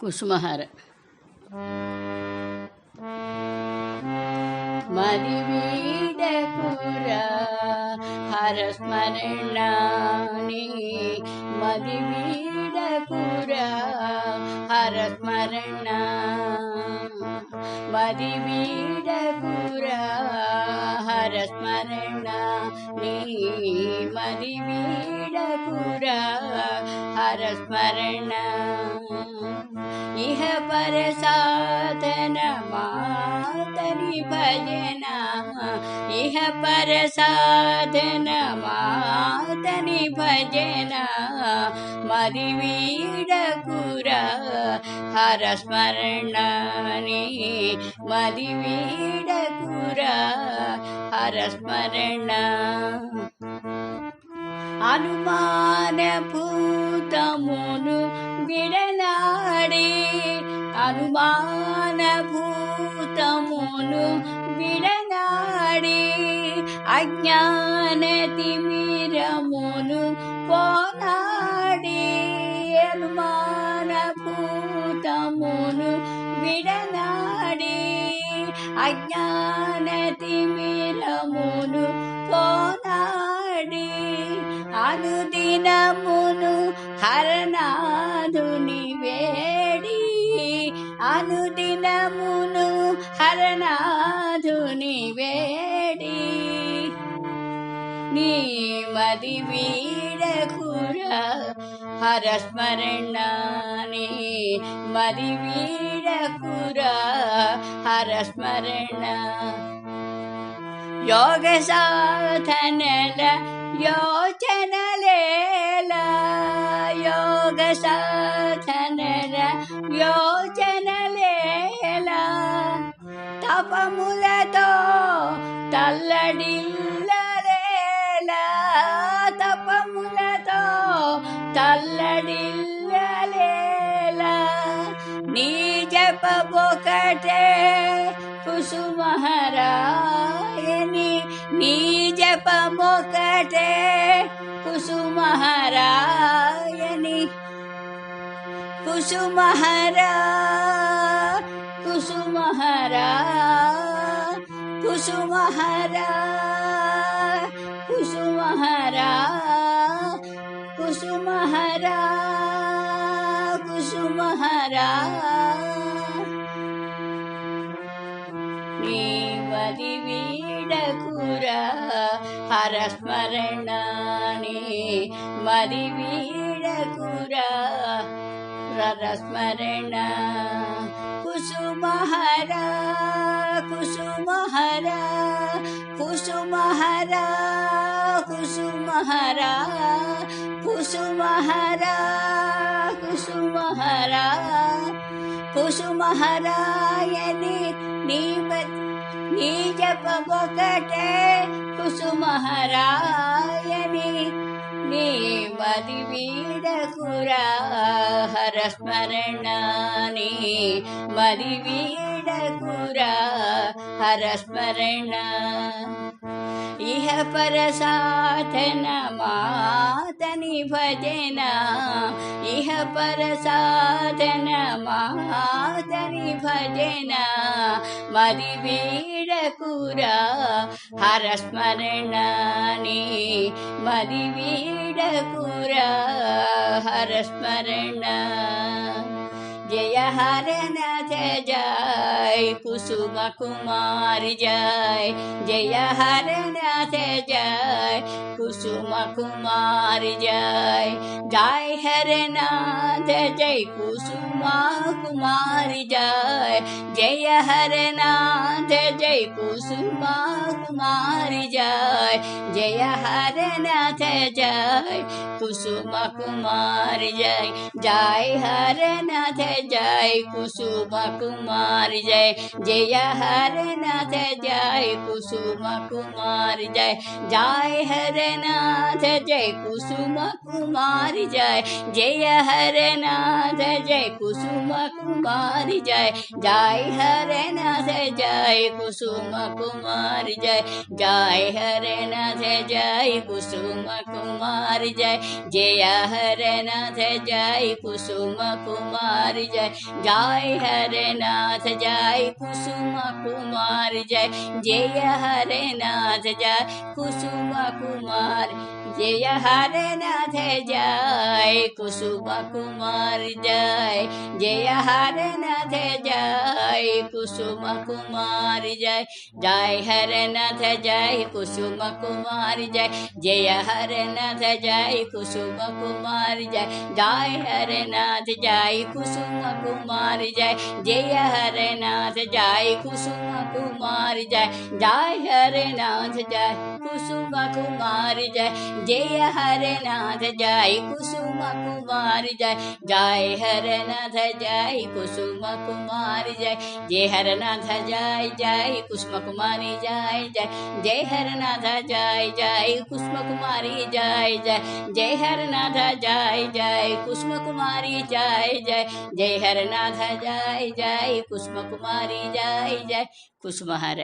కుసుమహార. మరి వీడకురా హరస్మరణాని. మరి వీడకురా హరస్మరణ. మరి వీడకురా హరస్మరణ. నీ మరి వీడకురా హరస్మరణ. इह पर साधन मातरि भजन इह पर साधन मातरि भजन मरिवीडकुर हरस्मरणानि मरिवीडकुर हरस्मरण అనుమాన భూతమును అనుమానభూతములు విడనాడి అజ్ఞానతిమిరములు పోనాడి. అనుమానభూతములు విడనాడి అజ్ఞానతిమిరములు పోనాడి. అనుదినమును హరనాథుని వేడి అనుదినమును హరనాథుని వేడి నీ మది వీడకుర హరస్మరణాని మది వీడకుర హరస్మరణ. యోగ సాధనల యోచనలేల. యోగ సాధనల యోచన తపములతో తల్లడిల్లలేలా తపములతో తల్లడిల్లలేలా నీ జపబొకటే కుసుమహరాయని. నీ జపమొకటే కుసుమహరాయని. కుసుమహరా కుసుమహరా. कुसुमहरा कुसुमहरा कुसुमहरा कुसुमहरा वीडकुर हरस्मरणानि मदिवीडकुरा सरस्मरण कुसुमहरा कुसुमहरा कुसुमहरा कुसुमहरा कुसुमहरा कुसुमहरा कुसुमहरायनि कुसुमहारायनि जपटे कुसुमहरायनि నీ మది వీడకురా హరస్మరణాని మది వీడకురా హరస్మరణ ఇహ పర సాధన మాతని భజన ఇహ పర సాధన మాతని భజన మది వీడకురా హరస్మరణాని ीडपुरा हरस्मरण जय हरनाथ कुसुम कुमार जय। जय हरनाथ जय کسما کمار جئے جائ حرات جی کسما کمار جائے جیہ حرنات جی کسما کمار جائے جی ہر نات جئے کسمک کمار جئے جائ حرات جی کسما کمار جی جی ہر نات جی کسمہ کمار جی جا حرن نا جی کسمک کمار جائ جیا ہر ناج جی کسمک کمار جی جا ہر نا جی کسم کمار جی جائ ہر ناج جائ کسمکمار جی جیہ ہر ناس جائی کسم کمار جی جا ہری نا جائ کسم کمار جی جی ہر ناج جا کسم کمار जय हरे नाथ जय कुसुम कुमार जय जय हरे नाथ जय कुसुम कुमार जय जय हरे नाथ जय कुसुम कुमार जय जय हरे नाथ जय कुसुम कुमार जय जय हरे नाथ जय कुसुम कुमार जय जय हरे नाथ जय कुसुम कुमार जय जय हरे नाथ जय कुसुम कुमार ج جائے جے ہر ناز جائے کسما کمار جائے جائے ہر ناز جائے کسم کمار جائے جے ہر ناز جائے جائے کسم کماری جائے جائے جے ہر ناز جائے جائے کسم کماری جائے جائے جے ہر ناز جائے جائے کسم کماری جائے جائے جے ہر ناز جائے جائے کسم کماری جائے جائے کسم ہر